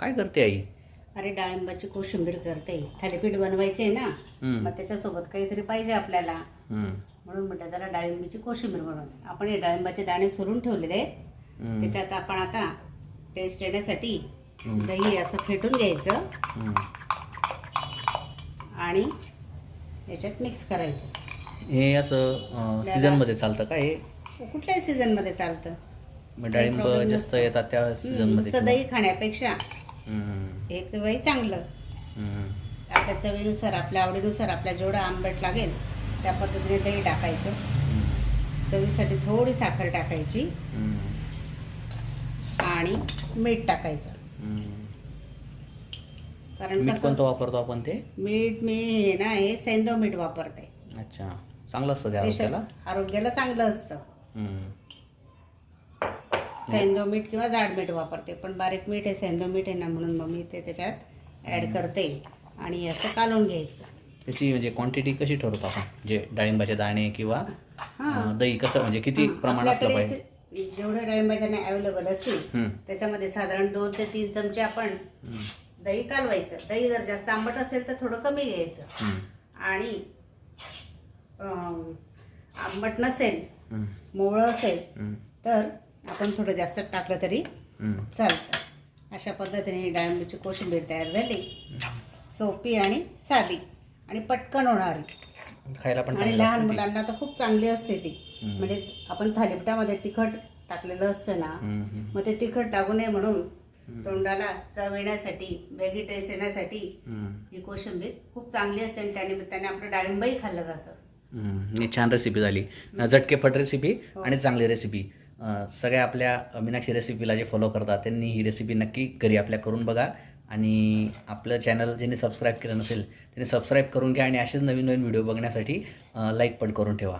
काय करते आई? अरे डाळिंबाची कोशिंबीर करते. थालीपीठ बनवायचे ना हम्म, मग त्याच्यासोबत काहीतरी पाहिजे आपल्याला. हम्म, म्हणून म्हटलं जरा डाळिंबीची कोशिंबीर बनवून आपण हे डाळिंबाचे दाणे सोलून ठेवलेले आहेत. हम्म, त्याच्यात आपण आता टेस्ट येण्यासाठी हम्म. दही असं फेटून घ्यायचं. हम्म. आणि याच्यात मिक्स करायचं. हे असं सीझनमध्ये चालतं का हे? कुठल्याही सीझनमध्ये चालतं. मग डाळिंब problem जास्त नसतो. येतात त्या सीझन हम्म, मध्ये नुसतं दही खाण्यापेक्षा हम्म, हे चांगलं. हम्म, आपल्या चवीनुसार आपल्या आवडीनुसार आपल्या जेवढं आंबट लागेल त्या पद्धतीने दही टाकायचं. हम्म, चवीसाठी थोडी साखर टाकायची. हम्म, आणि मीठ टाकायचं. हम्म. कारण मीठ कसं कोणतं वापरतो आपण ते? मीठ मी हे ना हे सेंदव मीठ वापरते. अच्छा. चांगलं असतं त्या ते आरोग्याला? चांगलं असतं. सेंदव मीठ किंवा जाड मीठ वापरते पण बारीक मीठ आहे सेंदव मीठ आहे ना म्हणून मग मी ते त्याच्यात ऍड करते आणि असं कालवून घ्यायचं. त्याची म्हणजे क्वांटिटी कशी ठरवतो आपण? जे डाळिंबाचे दाणे किंवा हा. अं, दही कसं म्हणजे किती हा, प्रमाण असलं आपल्याकडे पाहिजे? ते- जेवढे डाळिंबाच्या अवेलेबल असतील हम्म, त्याच्यामध्ये साधारण दोन ते तीन चमचे आपण हम्म, दही कालवायचं. दही जर जास्त आंबट असेल तर थोडं कमी घ्यायचं. आणि अं, आंबट नसेल मोवळं असेल तर आपण थोडं जास्त टाकलं तरी. चालतं. अशा पद्धतीने ही डाळिंबाची कोशिंबीर तयार झाली. सोपी आणि साधी. आणि पटकन होणारी. खायला पण आणि चांगलं लहान लागतं ते. मुलांना तर खूप चांगली असते ती. हम्म. म्हणजे आपण थालीपीठामध्ये तिखट टाकलेलं असतं ना हम्म, हम्म, मग ते तिखट टाकू नये म्हणून तोंडाला चव येण्यासाठी वेगळी टेस्ट येण्यासाठी ही कोशिंबीर खूप चांगली असते आणि त्यानिमित्ताने आपलं डाळिंबही खाल्लं जातं. ही छान रेसिपी झाली. झटकेपट रेसिपी हो. आणि चांगली रेसिपी सगळ्या आपल्या मीनाक्षी रेसिपीला जे फॉलो करतात त्यांनी ही रेसिपी नक्की घरी आपल्या करून बघा. आणि आपलं चॅनल ज्यांनी सबस्क्राईब केलं नसेल त्यांनी सबस्क्राईब करून घ्या आणि असेच नवीन नवीन व्हिडिओ बघण्यासाठी लाईक पण करून ठेवा.